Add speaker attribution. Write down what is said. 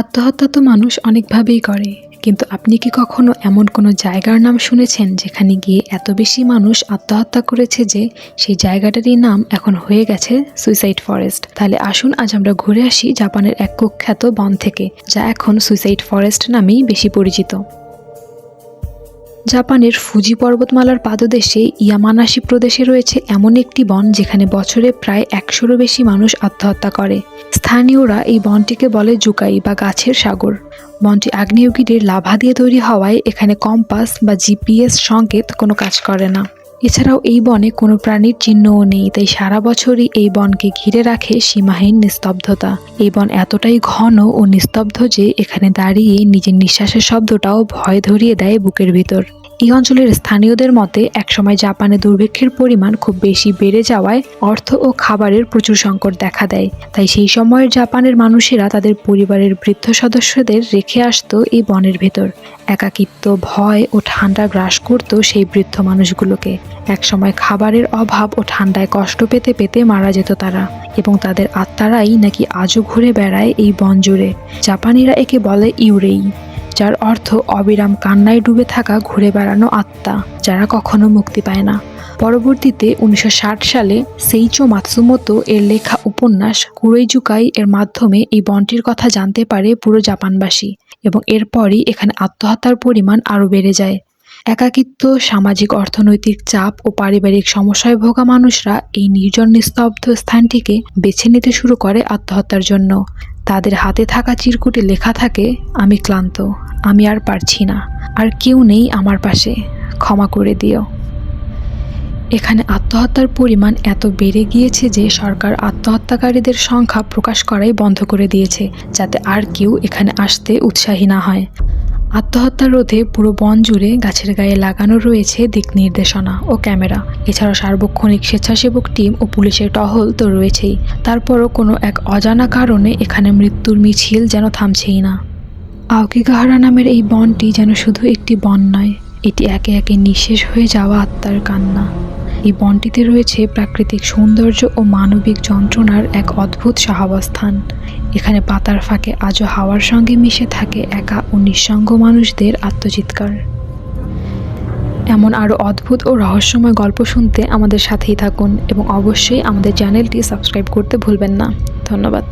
Speaker 1: আত্মহত্যা তো মানুষ অনেকভাবেই করে, কিন্তু আপনি কি কখনো এমন কোনো জায়গার নাম শুনেছেন যেখানে গিয়ে এত বেশি মানুষ আত্মহত্যা করেছে যে সেই জায়গাটারই নাম এখন হয়ে গেছে সুইসাইড ফরেস্ট তাহলে আসুন আজ আমরা ঘুরে আসি জাপানের এক কুখ্যাত বন থেকে, যা এখন সুইসাইড ফরেস্ট নামেই বেশি পরিচিত। জাপানের ফুজি পর্বতমালার পাদদেশে ইয়ামানাশি প্রদেশে রয়েছে এমন একটি বন যেখানে বছরে প্রায় একশোরও বেশি মানুষ আত্মহত্যা করে। স্থানীয়রা এই বনটিকে বলে জুকাই বা গাছের সাগর। বনটি আগ্নেয়গিরির লাভা দিয়ে তৈরি হওয়ায় এখানে কম্পাস বা জিপিএস সংকেত কোনো কাজ করে না। এছাড়াও এই বনে কোনো প্রাণীর চিহ্নও নেই, তাই সারা বছরই এই বনকে ঘিরে রাখে সীমাহীন নিস্তব্ধতা। এই বন এতটাই ঘন ও নিস্তব্ধ যে এখানে দাঁড়িয়ে নিজের নিঃশ্বাসের শব্দটাও ভয় ধরিয়ে দেয় বুকের ভিতর। এই অঞ্চলের স্থানীয়দের মতে, একসময় জাপানে দুর্ভিক্ষের পরিমাণ খুব বেশি বেড়ে যাওয়ায় অর্থ ও খাবারের প্রচুর সংকট দেখা দেয়। তাই সেই সময়ের জাপানের মানুষেরা তাদের পরিবারের বৃদ্ধ সদস্যদের রেখে আসতো এই বনের ভেতর। একাকিত্ব, ভয় ও ঠান্ডা গ্রাস করত সেই বৃদ্ধ মানুষগুলোকে। একসময় খাবারের অভাব ও ঠান্ডায় কষ্ট পেতে পেতে মারা যেত তারা এবং তাদের আত্মারাই নাকি আজও ঘুরে বেড়ায় এই বন জুড়ে জাপানিরা একে বলে ইউরেই। যার অর্থ অবিরাম কান্নায় ডুবে থাকা ঘুরে বেড়ানো আত্মা, যারা কখনো মুক্তি পায় না। পরবর্তীতে উনিশশো ষাট সালে সেইচো মাতসুমোতো এর লেখা উপন্যাস কুরৈজুকাই এর মাধ্যমে এই বনটির কথা জানতে পারে পুরো জাপানবাসী এবং এরপরই এখানে আত্মহত্যার পরিমাণ আরও বেড়ে যায়। একাকিত্ব, সামাজিক অর্থনৈতিক চাপ ও পারিবারিক সমস্যায় ভোগা মানুষরা এই নির্জন নিস্তব্ধ স্থানটিকে বেছে নিতে শুরু করে আত্মহত্যার জন্য। তাদের হাতে থাকা চিরকুটে লেখা থাকে, আমি ক্লান্ত, আমি আর পারছি না, আর কেউ নেই আমার পাশে, ক্ষমা করে দিও। এখানে আত্মহত্যার পরিমাণ এত বেড়ে গিয়েছে যে সরকার আত্মহত্যাকারীদের সংখ্যা প্রকাশ করাই বন্ধ করে দিয়েছে, যাতে আর কেউ এখানে আসতে উৎসাহী না হয়। আত্মহত্যা রোধে পুরো বন জুড়ে গাছের গায়ে লাগানো রয়েছে দিক নির্দেশনা ও ক্যামেরা। এছাড়াও সার্বক্ষণিক স্বেচ্ছাসেবক টিম ও পুলিশের টহল তো রয়েছেই। তারপরও কোনো এক অজানা কারণে এখানে মৃত্যুর মিছিল যেন থামছেই না। আওকিগাহারা নামের এই বনটি যেন শুধু একটি বন নয়, এটি একে একে নিঃশেষ হয়ে যাওয়া আত্মার কান্না। এই বনটিতে রয়েছে প্রাকৃতিক সৌন্দর্য ও মানবিক যন্ত্রণার এক অদ্ভুত সাহাবস্থান। এখানে পাতার ফাঁকে আজও হাওয়ার সঙ্গে মিশে থাকে একা ও নিঃসঙ্গ মানুষদের আত্মচিৎকার। এমন আরও অদ্ভুত ও রহস্যময় গল্প শুনতে আমাদের সাথেই থাকুন এবং অবশ্যই আমাদের চ্যানেলটি সাবস্ক্রাইব করতে ভুলবেন না। ধন্যবাদ।